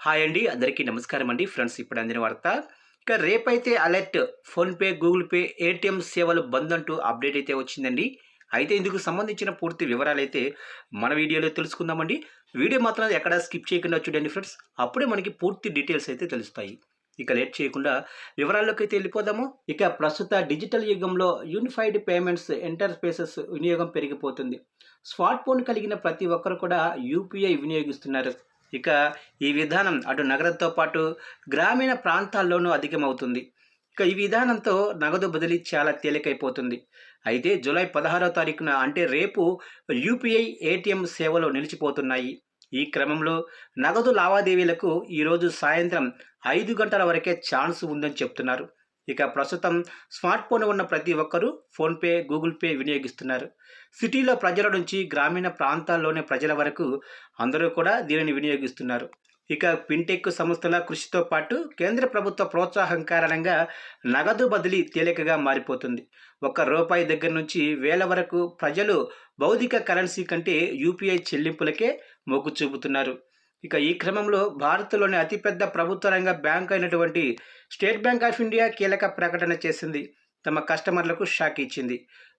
Hi అండి అందరికీ నమస్కారం అండి. ఫ్రెండ్స్ ఇప్పుడు అందిన వార్త. ఇక రేపైతే alert. PhonePe Google Pay ATM సేవలు బంద్ అంటూ అప్డేట్ అయితే వచ్చిందండి. అయితే ఇందుకు సంబంధించిన పూర్తి వివరాలు అయితే మన వీడియోలో తెలుసుకుందామండి. వీడియో మాత్రం ఎక్కడ స్కిప్ చేయకుండా చూడండి ఫ్రెండ్స్. అప్పుడే మనకి పూర్తి డీటెయిల్స్ అయితే తెలుస్తాయి. ఇక లేట్ చేయకుండా వివరాల్లోకి అయితే వెళ్ళిపోదాము. ఇక ప్రస్తుత డిజిటల్ యుగంలో యూనిఫైడ్ పేమెంట్స్ ఇంటర్ఫేసెస్ వినియోగం పెరిగిపోతుంది. స్మార్ట్ ఫోన్ కలిగిన ప్రతి ఒక్కరు కూడా యూపీఐ వినియోగిస్తున్నారు. ఇక ఈ విధానం అటు నగరంతో పాటు గ్రామీణ ప్రాంతాల్లోనూ అధికమవుతుంది. ఇక ఈ విధానంతో నగదు బదిలీ చాలా తేలికైపోతుంది. అయితే జూలై పదహారో తారీఖున అంటే రేపు యూపీఐ ఏటీఎం సేవలు నిలిచిపోతున్నాయి. ఈ క్రమంలో నగదు లావాదేవీలకు ఈరోజు సాయంత్రం ఐదు గంటల వరకే ఛాన్స్ ఉందని చెప్తున్నారు. ఇక ప్రస్తుతం స్మార్ట్ ఫోన్ ఉన్న ప్రతి ఒక్కరూ ఫోన్పే గూగుల్ పే వినియోగిస్తున్నారు. సిటీలో ప్రజల నుంచి గ్రామీణ ప్రాంతాల్లోని ప్రజల వరకు అందరూ కూడా దీనిని వినియోగిస్తున్నారు. ఇక ఫిన్టెక్ సంస్థల కృషితో పాటు కేంద్ర ప్రభుత్వ ప్రోత్సాహం కారణంగా నగదు బదిలీ తేలికగా మారిపోతుంది. ఒక్క రూపాయి దగ్గర నుంచి వేల వరకు ప్రజలు భౌతిక కరెన్సీ కంటే యూపీఐ చెల్లింపులకే మొగ్గు చూపుతున్నారు. ఇక ఈ క్రమంలో భారత్లోని అతిపెద్ద ప్రభుత్వ రంగ బ్యాంక్ అయినటువంటి స్టేట్ బ్యాంక్ ఆఫ్ ఇండియా కీలక ప్రకటన చేసింది. తమ కస్టమర్లకు షాక్ ఇచ్చింది.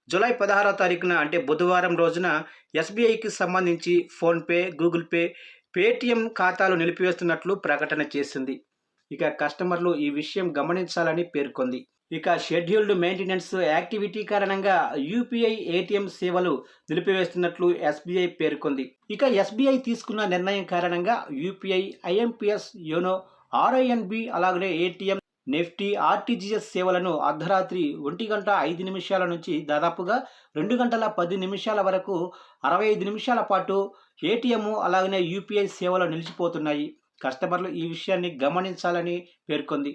జూలై పదహారో తారీఖున అంటే బుధవారం రోజున ఎస్బీఐకి సంబంధించి ఫోన్పే గూగుల్ పే పేటిఎం ఖాతాలు నిలిపివేస్తున్నట్లు ప్రకటన చేసింది. ఇక కస్టమర్లు ఈ విషయం గమనించాలని పేర్కొంది. ఇక షెడ్యూల్డ్ మెయింటెనెన్స్ యాక్టివిటీ కారణంగా యూపీఐ ఏటీఎం సేవలు నిలిపివేస్తున్నట్లు ఎస్బీఐ పేర్కొంది. ఇక ఎస్బీఐ తీసుకున్న నిర్ణయం కారణంగా యూపీఐ ఐఎంపిఎస్ యోనో ఆర్ఐఎన్బి అలాగనే ఏటీఎం నెఫ్టీ ఆర్టీజీఎస్ సేవలను అర్ధరాత్రి ఒంటి గంట ఐదు నిమిషాల నుంచి దాదాపుగా రెండు గంటల పది నిమిషాల వరకు అరవై ఐదు నిమిషాల పాటు ఏటీఎం అలాగనే యూపీఐ సేవలు నిలిచిపోతున్నాయి. కస్టమర్లు ఈ విషయాన్ని గమనించాలని పేర్కొంది.